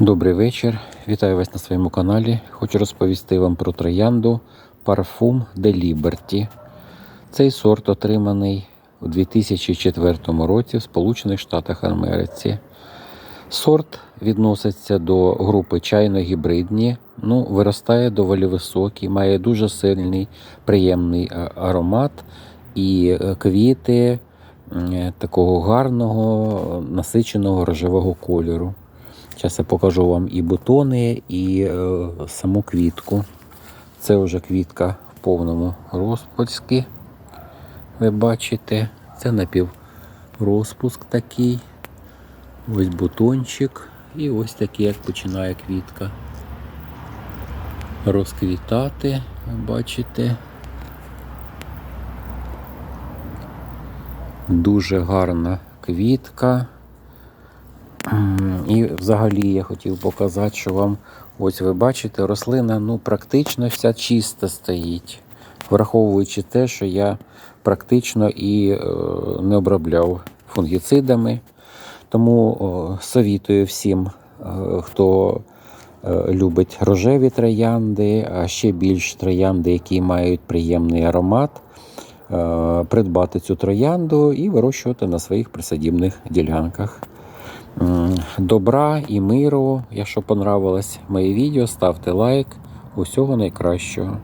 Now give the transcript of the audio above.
Добрий вечір. Вітаю вас на своєму каналі. Хочу розповісти вам про троянду Parfum de Liberty. Цей сорт отриманий у 2004 році в Сполучених Штатах Америці. Сорт відноситься до групи чайно-гібридні, ну, виростає доволі високий, має дуже сильний приємний е, аромат і е, квіти такого гарного насиченого рожевого кольору. Зараз я покажу вам і бутони, і е, саму квітку. Це вже квітка в повному розпуску. Ви бачите, це напіврозпуск такий. Ось бутончик. І ось такий, як починає квітка розквітати. Ви бачите. Дуже гарна квітка. І взагалі я хотів показати, що вам, ось ви бачите, рослина ну, практично вся чиста стоїть, враховуючи те, що я практично і е, не обробляв фунгіцидами. Тому совітую всім, е, хто е, любить рожеві троянди, а ще більш троянди, які мають приємний аромат, придбати цю троянду і вирощувати на своїх присадібних ділянках. Добра і миру. Якщо понравилось моє відео, ставте лайк. Усього найкращого.